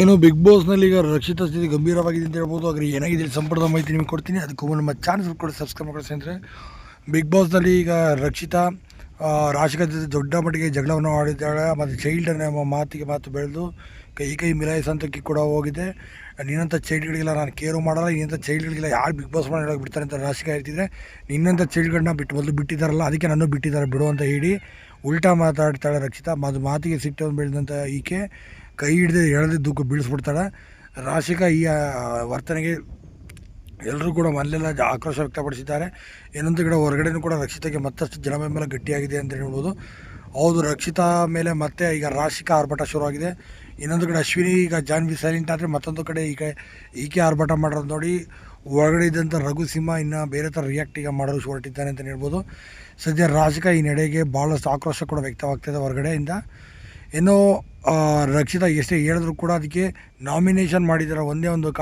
ಏನು ಬಿಗ್ ಬಾಸ್ನಲ್ಲಿ ಈಗ ರಕ್ಷಿತ ಸ್ಥಿತಿ ಗಂಭೀರವಾಗಿದೆ ಅಂತ ಹೇಳ್ಬೋದು. ಆದರೆ ಏನಾಗಿದೆ ಸಂಪೂರ್ಣ ಮಾಹಿತಿ ನಿಮಗೆ ಕೊಡ್ತೀನಿ. ಅದಕ್ಕೂ ನಮ್ಮ ಚಾನಲ್ ಕೂಡ ಸಬ್ಸ್ಕ್ರೈಬ್ ಮಾಡಿಸಿ ಅಂದರೆ ಬಿಗ್ ಬಾಸ್ನಲ್ಲಿ ಈಗ ರಕ್ಷಿತಾ ರಾಶಿಕಾ ಜೊತೆ ದೊಡ್ಡ ಮಟ್ಟಿಗೆ ಜಗಳವನ್ನು ಆಡಿದ್ದಾಳೆ. ಮತ್ತು ಚೈಲ್ಡ್ ಅನ್ನೋ ಮಾತಿಗೆ ಮಾತು ಬೆಳೆದು ಕೈ ಕೈ ಮಿಲಾಯಿಸ ಹಂತಕ್ಕೆ ಕೂಡ ಹೋಗಿದೆ. ನಿನ್ನಂಥ ಚೈಲ್ಡ್ಗಳಿಗೆಲ್ಲ ನಾನು ಕೇರು ಮಾಡಲ್ಲ. ನಿನ್ನಂಥ ಚೈಲ್ಡ್ಗಳಿಗೆಲ್ಲ ಯಾರು ಬಿಗ್ ಬಾಸ್ ಮಾಡಿ ಬಿಡ್ತಾರೆ ಅಂತ ರಾಶಿಕ ಹೇಳ್ತಿದ್ರೆ, ನಿನ್ನಂಥ ಚೈಲ್ಡ್ಗಳನ್ನ ಬಿಟ್ಟು ಮೊದಲು ಬಿಟ್ಟಿದ್ದಾರಲ್ಲ, ಅದಕ್ಕೆ ನಾನು ಬಿಟ್ಟಿದ್ದಾರೆ ಬಿಡು ಅಂತ ಹೇಳಿ ಉಲ್ಟಾ ಮಾತಾಡ್ತಾಳೆ ರಕ್ಷಿತಾ. ಅದು ಮಾತಿಗೆ ಸಿಟ್ಟು ಬೆಳೆದಂಥ ಈಕೆ. ಕೈ ಹಿಡಿದು ದುಃಖ ಬೀಳಿಸ್ಬಿಡ್ತಾಳೆ. ರಾಶಿಕಾ ಈ ವರ್ತನೆಗೆ ಎಲ್ಲರೂ ಕೂಡ ಮನೆಯಲ್ಲ ಆಕ್ರೋಶ ವ್ಯಕ್ತಪಡಿಸಿದ್ದಾರೆ. ಇನ್ನೊಂದು ಕಡೆ ಹೊರಗಡೆನೂ ಕೂಡ ರಕ್ಷಿತಾಗೆ ಮತ್ತಷ್ಟು ಜನ ಬೆಂಬಲ ಗಟ್ಟಿಯಾಗಿದೆ ಅಂತ ಹೇಳ್ಬೋದು. ಹೌದು, ರಕ್ಷಿತಾ ಮೇಲೆ ಮತ್ತೆ ಈಗ ರಾಶಿಕಾ ಆರ್ಭಟ ಶುರುವಾಗಿದೆ. ಇನ್ನೊಂದು ಕಡೆ ಅಶ್ವಿನಿ ಈಗ ಜಾನ್ವಿ ಸೈಲೆಂಟ್ ಆದರೆ ಮತ್ತೊಂದು ಕಡೆ ಈಗ ಈಕೆ ಆರ್ಭಟ ಮಾಡೋದು ನೋಡಿ. ಒಳಗಡೆ ಇದ್ದಂಥ ರಘು ಸಿಂಹ ಇನ್ನು ಬೇರೆ ಥರ ರಿಯಾಕ್ಟ್ ಈಗ ಮಾಡಲು ಹೊರಟಿದ್ದಾನೆ ಅಂತ ಹೇಳ್ಬೋದು. ಸದ್ಯ ರಾಜಕ ಈ ನಡೆಗೆ ಭಾಳಷ್ಟು ಆಕ್ರೋಶ ಕೂಡ ವ್ಯಕ್ತವಾಗ್ತಿದೆ ಹೊರಗಡೆಯಿಂದ. ರಕ್ಷಿತ ರಕ್ಷಿತಾ ಎಷ್ಟೇ ಹೇಳಿದ್ರು ಕೂಡ ಅದಕ್ಕೆ ನಾಮಿನೇಷನ್ ಮಾಡಿದ್ದಾರೆ ಒಂದೇ ಒಂದು ಕಾ